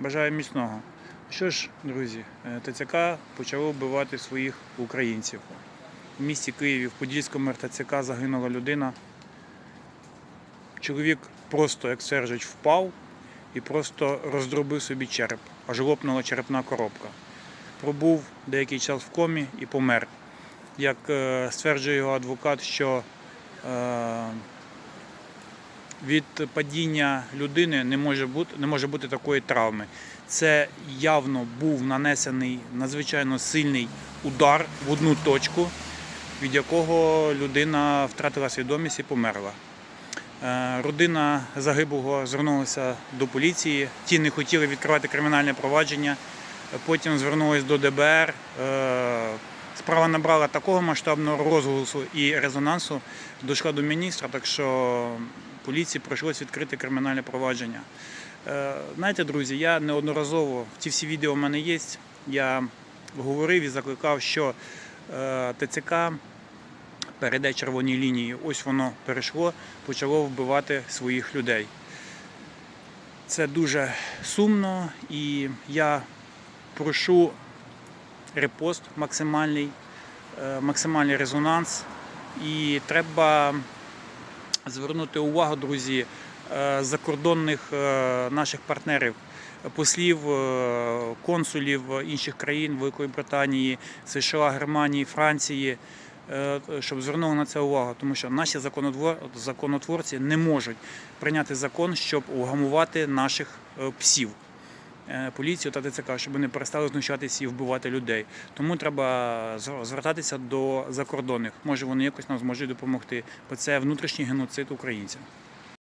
Бажаю міцного. Що ж, друзі, е, ТЦК почало вбивати своїх українців. В місті Києві, в Подільському РТЦК загинула людина. Чоловік просто, як стверджують, впав і просто роздробив собі череп, аж лопнула черепна коробка. Пробув деякий час в комі і помер. Як е, стверджує його адвокат, що е, від падіння людини не може бути, не може бути такої травми. Це явно був нанесений надзвичайно сильний удар в одну точку, від якого людина втратила свідомість і померла. Е, Родина загиблого звернулася до поліції. Ті не хотіли відкривати кримінальне провадження. Потім звернулись до ДБР. Справа набрала такого масштабного розголосу і резонансу, дійшла до міністра, так що поліції прийшлось відкрити кримінальне провадження. Е, Знаєте, друзі, я неодноразово ті всі відео в мене є. Я говорив і закликав, що е, ТЦК перейде червоні лінії. Ось воно перейшло, почало вбивати своїх людей. Це дуже сумно, і я прошу репост максимальний, е, максимальний резонанс. І треба звернути увагу, друзі, е, закордонних е, наших партнерів, послів, консулів інших країн Великої Британії, США, Германії, Франції, щоб звернули на це увагу, тому що наші законотвор- законотворці не можуть прийняти закон, щоб угамувати наших псів. Е, Поліцію та ТЦК, щоб вони перестали знущатися і вбивати людей. Тому треба звертатися до закордонних. Може, вони якось нам зможуть допомогти, бо це внутрішній геноцид українців.